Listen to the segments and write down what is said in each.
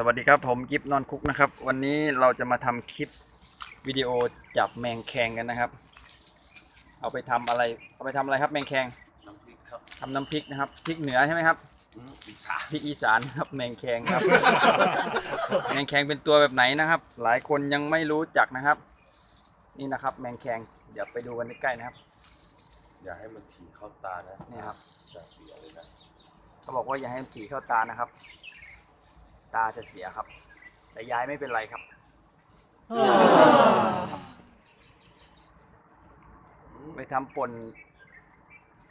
สวัสดีครับผมกิฟนอนคุกนะครับ วันนี้เราจะมาทำคลิปวิดีโอจับแมงแคงกันนะครับ เอาไปทำอะไรเอาไปทำอะไรครับแมงแคงน้ำพริกครับทำน้ำพริกนะครับพริกเหนือใช่ไหมครับอืมอีสานพริกอีสานครับแมงแคงครับ แมงแคงเป็นตัวแบบไหนนะครับ หลายคนยังไม่รู้จักนะครับ นี่นะครับ แมงแคงเดี๋ยวไปดูกันใกล้ๆนะครับ อย่าให้มันฉี่เข้าตานะนี่ครับ จะเสียเลยนะเขาบอกว่าอย่าให้มันฉี่เข้าตานะครับ ตาจะเสียครับ แต่ยายไม่เป็นไรครับ ไปทำป่น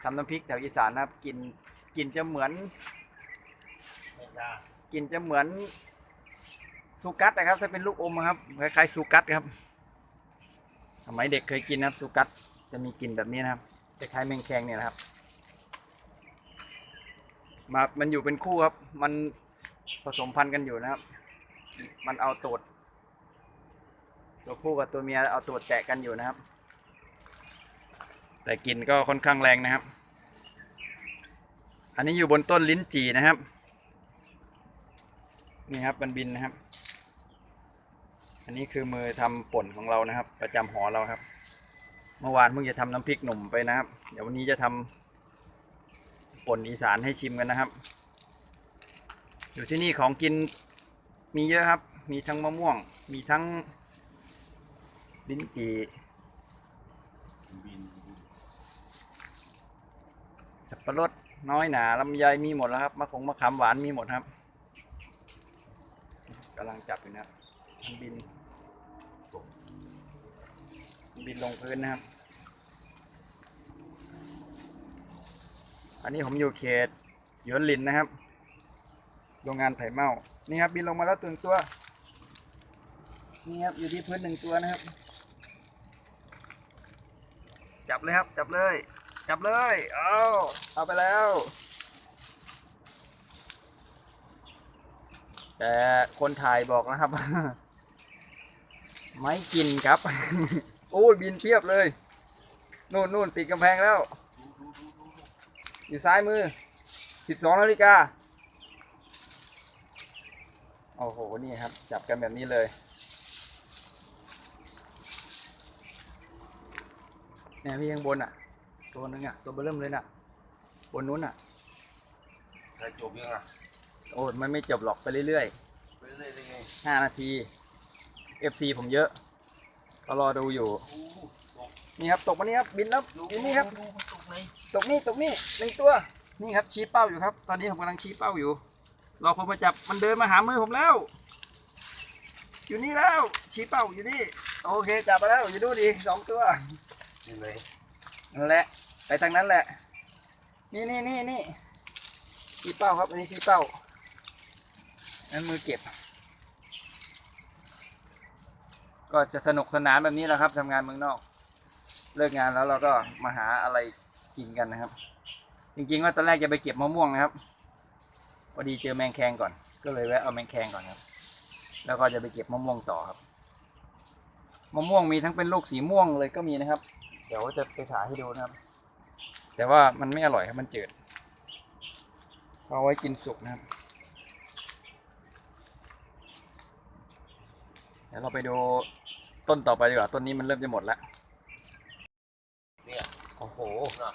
ทำน้ำพริกแถวอีสานนะครับ กินกินจะเหมือนไม่น่ากินจะเหมือนซูกัสนะครับ ถ้าเป็นลูกอมครับคล้ายๆซูกัสครับสมัยเด็กเคยกินนะครับซูกัสจะมีกลิ่นแบบนี้นะครับคล้ายๆแมงแคงเนี่ยนะครับมามันอยู่เป็นคู่ครับ มัน ผสมพันธุ์กันอยู่นะครับ มันเอาตูดตัวผู้กับตัวเมียเอาตูดแตะกันอยู่นะครับ แต่กลิ่นก็ค่อนข้างแรงนะครับ อันนี้อยู่บนต้นลิ้นจี่นะครับ นี่ครับมันบินนะครับ อันนี้คือมือทำป่นของเรานะครับ ประจำหอเราครับ เมื่อวานเพิ่งจะทำน้ำพริกหนุ่มไปนะครับ เดี๋ยววันนี้จะทำป่นอีสานให้ชิมกันนะครับ อยู่ที่นี่ของกินมีเยอะครับ มีทั้งมะม่วง มีทั้งลิ้นจี่บินสับปะรดน้อยหนาลำไยมีหมดแล้วครับมะขงมะขามหวานมีหมดครับกำลังจับอยู่นะครับบินมันบินลงพื้นนะครับ อันนี้ผมอยู่เขตหยวนหลินนะครับ โรงงานไผ่เมานี่ครับบินลงมาแล้วตัวนึงตัวนี่ครับอยู่ที่พื้นหนึ่งตัวนะครับ จับเลยครับจับเลย จับเลยเอาเอาไปแล้ว แต่คนถ่ายบอกนะครับ ไม่กินครับ โอ้ยบินเพียบเลยนู่นนู่นติดกำแพงแล้ว อยู่ซ้ายมือ 12นาฬิกา โอ้โห นี่ครับ จับกันแบบนี้เลย เนี่ยพี่ข้างบนอะ ตัวนึงอะ ตัวเบอร์เริ่มเลยน่ะ บนนู้นอะถ้าจบยังอะ โอ้ยมันไม่จบหรอกไปเรื่อยไปเรื่อยๆได้ไงๆห้านาที FC ผมเยอะก็รอดูอยู่โอ้โหตกนี่ครับ ตกมานี่ครับ บินแล้วดูบินนี่ครับดูมันตกไหนตกนี่ ตกนี่หนึ่งตัว นี่ครับชี้เป้าอยู่ครับ ตอนนี้ผมกำลังชี้เป้าอยู่ รอคนมาจับมันเดินมาหามือผมแล้ว อยู่นี่แล้ว ชี้เป้าอยู่นี่ โอเคจับมาแล้วอยู่ดูดิสองตัวที่ไหนนั่นแหละ ไปทางนั้นแหละ นี่นี่นี่นี่ชี้เป้าครับ อันนี้ชี้เป้านั้นมือเก็บ ก็จะสนุกสนานแบบนี้แหละครับทำงานเมืองนอก เลิกงานแล้วเราก็มาหาอะไรกินกันนะครับ จริงๆว่าตอนแรกจะไปเก็บมะม่วงนะครับ พอดีเจอแมงแคงก่อน ก็เลยแวะเอาแมงแคงก่อนครับ แล้วก็จะไปเก็บมะม่วงต่อครับ มะม่วงมีทั้งเป็นลูกสีม่วงเลยก็มีนะครับ เดี๋ยวจะไปถ่ายให้ดูนะครับ แต่ว่ามันไม่อร่อยครับมันจืดเอาไว้กินสุกนะครับ เดี๋ยวเราไปดูต้นต่อไปดีกว่า ต้นนี้มันเริ่มจะหมดแล้วเนี่ยโอ้โห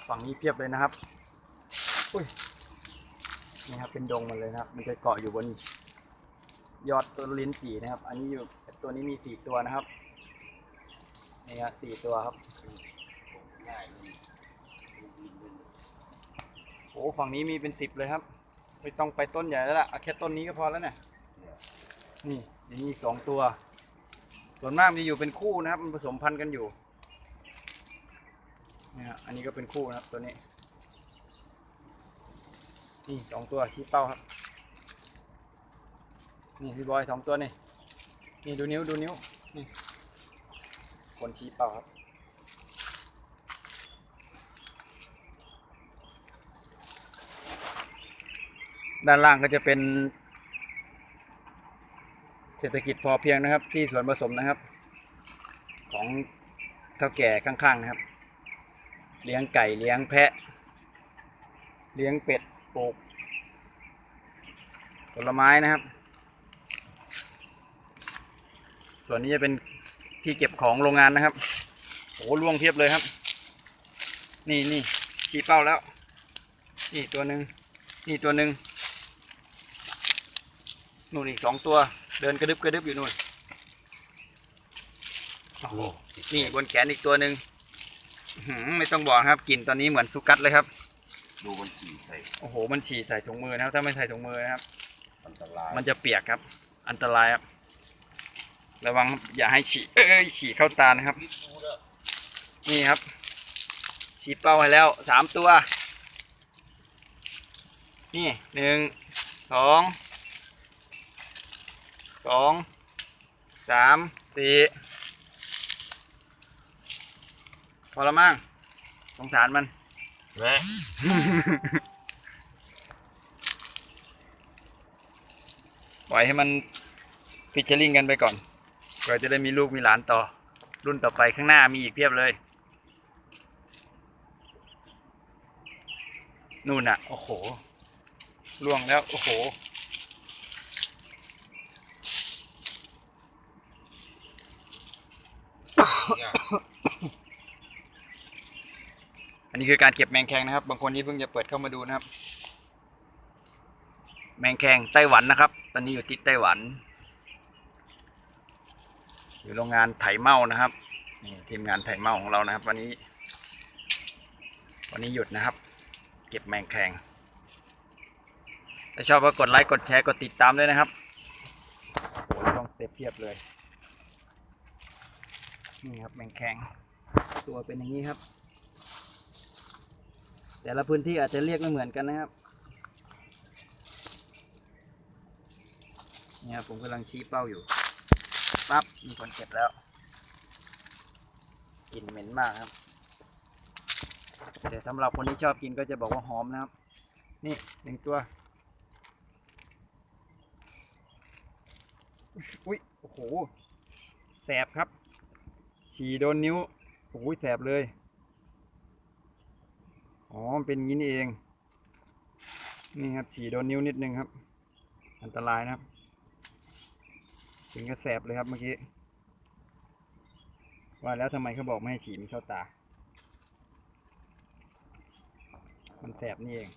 ฝั่งนี้เพียบเลยนะครับ อุ้ย นี่ครับเป็นดงมันเลยนะครับ มันจะเกาะอยู่บนยอดต้นลิ้นจี่นะครับ อันนี้อยู่ตัวนี้มีสี่ตัวนะครับนี่ครับสี่ตัวครับโอ้ฝั่งนี้มีเป็นสิบเลยครับไม่ต้องไปต้นใหญ่แล้วล่ะเอาแค่ต้นนี้ก็พอแล้วเนี่ยนี่อย่างนี้สองตัว ส่วนมากมันจะอยู่เป็นคู่นะครับ มันผสมพันธุ์กันอยู่นี่ยอันนี้ก็เป็นคู่นะครับตัวนี้ นี่สองตัวชี้เป้าครับ นี่พี่บอยสองตัวนี่ นี่ดูนิ้วดูนิ้ว นี่ คนชี้เป้าครับ ด้านล่างก็จะเป็น เศรษฐกิจพอเพียงนะครับ ที่สวนผสมนะครับ ของเท่าแก่ข้างๆนะครับ เลี้ยงไก่เลี้ยงแพะ เลี้ยงเป็ด ปลูกผลไม้นะครับ ส่วนนี้จะเป็นที่เก็บของโรงงานนะครับโอ้ล่วงเพียบเลยครับ นี่นี่ชี้เป้าแล้ว นี่ตัวหนึ่งนี่ตัวหนึ่งนู่นอีกสองตัว เดินกระดึบกระดึบอยู่นู่นโอ้โหนี่บนแขนอีกตัวหนึ่งอื้อหือไม่ต้องบอกครับกลิ่นตอนนี้เหมือนสุกัดเลยครับ ดูมันฉี่ใส่โอ้โห มันฉี่ใส่ถุงมือนะครับ ถ้าไม่ใส่ถุงมือนะครับ อันตรายมันจะเปียกครับ อันตรายครับ ระวังครับอย่าให้ฉี่เอ้ยฉี่เข้าตานะครับพิษดูเด้อนี่ครับ ฉีดเป้าให้แล้วสามตัว นี่หนึ่งสองสองสามสี่พอละมั้งสงสารมัน นะปล่อยให้มันฟิชเชอร์ลิงกันไปก่อนเพื่อจะได้มีลูกมีหลานต่อ รุ่นต่อไปข้างหน้ามีอีกเพียบเลย นู่นน่ะ โอ้โหล่วงแล้ว โอ้โหเนี่ย อันนี้คือการเก็บแมงแคงนะครับ บางคนที่เพิ่งจะเปิดเข้ามาดูนะครับ แมงแคงไต้หวันนะครับ ตอนนี้อยู่ที่ไต้หวัน อยู่โรงงานไถเมานะครับนี่ทีมงานไถเมาของเรานะครับ วันนี้ วันนี้หยุดนะครับ เก็บแมงแคงถ้าชอบก็กดไลค์กดแชร์กดติดตามด้วยนะครับโอ้โหต้องเต็มเพียบเลยนี่ครับแมงแคงตัวเป็นอย่างนี้ครับ แต่ละพื้นที่อาจจะเรียกไม่เหมือนกันนะครับเนี่ยผมกำลังชี้เป้าอยู่ปั๊บมีคนเก็บแล้วกลิ่นเหม็นมากครับแต่สำหรับคนที่ชอบกินก็จะบอกว่าหอมนะครับ นี่หนึ่งตัวอุ้ยโอ้โห แสบครับ ฉี่โดนนิ้ว โอ้ยแสบเลย อ๋อเป็นงี้นี่เอง นี่ครับฉี่โดนนิ้วนิดนึงครับ อันตรายนะครับ ถึงกระแสบเลยครับเมื่อกี้ ว่าแล้วทำไมเขาบอกไม่ให้ฉี่มันเข้าตา มันแสบนี่เอง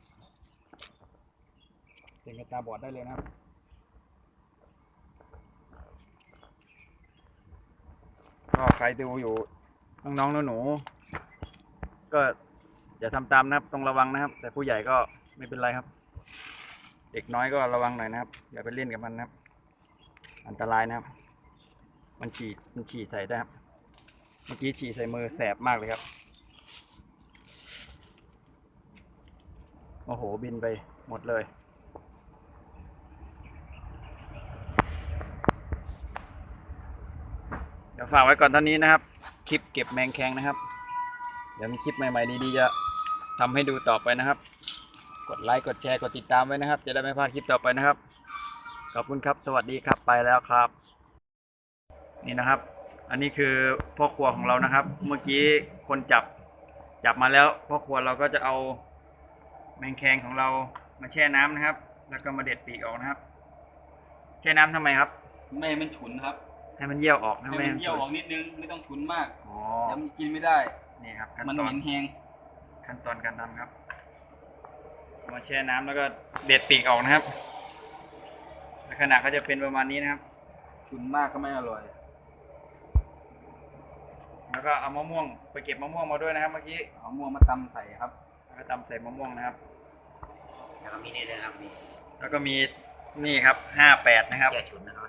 เป็นกระตาบอดได้เลยนะครับก็ใครดูอยู่น้องๆหนูๆก็ อย่าทำตามนะครับต้องระวังนะครับ แต่ผู้ใหญ่ก็ไม่เป็นไรครับ เด็กน้อยก็ระวังหน่อยนะครับ อย่าไปเล่นกับมันนะครับ อันตรายนะครับ มันฉีดมันฉีดใส่ได้ครับ เมื่อกี้ฉีดใส่มือแสบมากเลยครับ โอ้โหบินไปหมดเลยเดี๋ยวฝากไว้ก่อนเท่านี้นะครับ คลิปเก็บแมงแคงนะครับ เดี๋ยวมีคลิปใหม่ ๆ ดี ๆ จะ ทำให้ดูต่อไปนะครับ กดไลค์กดแชร์กดติดตามไว้นะครับ จะได้ไม่พลาดคลิปต่อไปนะครับ ขอบคุณครับ สวัสดีครับไปแล้วครับ นี่นะครับ อันนี้คือพ่อครัวของเรานะครับ เมื่อกี้คนจับจับมาแล้วพ่อครัวเราก็จะเอาแมงแคงของเรามาแช่น้ำนะครับ แล้วก็มาเด็ดปีกออกนะครับ แช่น้ำทำไมครับ ไม่ให้มันฉุนครับ ให้มันเยี่ยวออกนะให้ไม่มันให้เยี่ยวออกนิดนึงไม่ต้องฉุนมากอ๋อแล้วมันกินไม่ได้นี่ครับขั้นมันตอเหนม็นแหง ขั้นตอนการทำครับเอามาแช่น้ำแล้วก็เด็ดปีกออกนะครับลักษณะก็จะเป็นประมาณนี้นะครับ ฉุนมากก็ไม่อร่อย แล้วก็เอามะม่วงไปเก็บมะม่วงมาด้วยนะครับ เมื่อกี้เอาม่วงมาตำใส่ครับ แล้วก็ตำใส่มะม่วงนะครับ แล้วก็มีนี่ด้วยนะครับมีแล้วก็มีนี่ครับห้าแปดนะครับแก้ฉุนนะครับ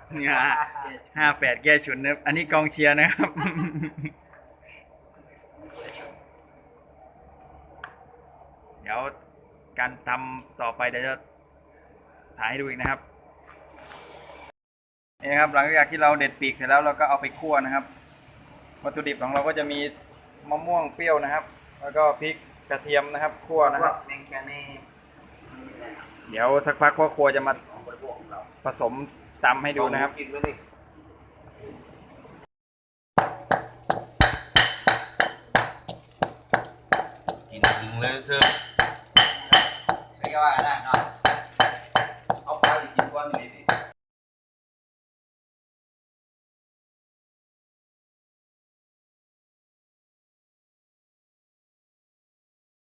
ห้าแปดแก้ฉุนนะครับอันนี้กองเชียร์นะครับ ดี๋ยวการทำต่อไปเดี๋ยวจะถ่ายให้ดูอีกนะครับนี่นะครับ หลังจากที่เราเด็ดปีกเสร็จแล้วเราก็เอาไปคั่วนะครับ วัตถุดิบของเราก็จะมีมะม่วงเปรี้ยวนะครับ แล้วก็พริกกระเทียมนะครับคั่วนะครับ เดี๋ยวสักพักพ่อครัวจะมาผสมตำให้ดูนะครับกินถึงเลยเสื้อ ว่าได้เนาะ